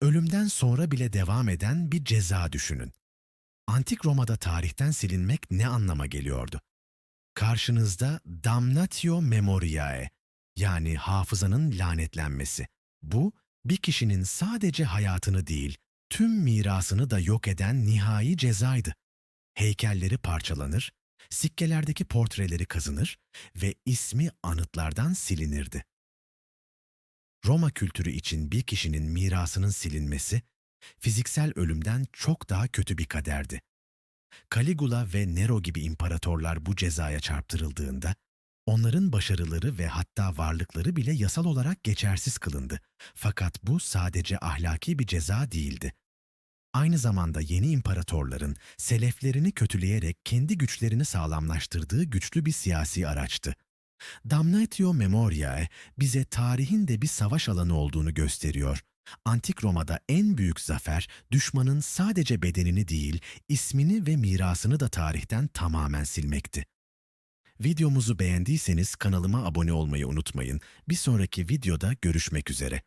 ölümden sonra bile devam eden bir ceza düşünün. Antik Roma'da tarihten silinmek ne anlama geliyordu? Karşınızda damnatio memoriae yani hafızanın lanetlenmesi. Bu, bir kişinin sadece hayatını değil, tüm mirasını da yok eden nihai cezaydı. Heykelleri parçalanır, sikkelerdeki portreleri kazınır ve ismi anıtlardan silinirdi. Roma kültürü için bir kişinin mirasının silinmesi, fiziksel ölümden çok daha kötü bir kaderdi. Caligula ve Nero gibi imparatorlar bu cezaya çarptırıldığında, onların başarıları ve hatta varlıkları bile yasal olarak geçersiz kılındı. Fakat bu sadece ahlaki bir ceza değildi. Aynı zamanda yeni imparatorların seleflerini kötüleyerek kendi güçlerini sağlamlaştırdığı güçlü bir siyasi araçtı. Damnatio Memoriae bize tarihin de bir savaş alanı olduğunu gösteriyor. Antik Roma'da en büyük zafer düşmanın sadece bedenini değil, ismini ve mirasını da tarihten tamamen silmekti. Videomuzu beğendiyseniz kanalıma abone olmayı unutmayın. Bir sonraki videoda görüşmek üzere.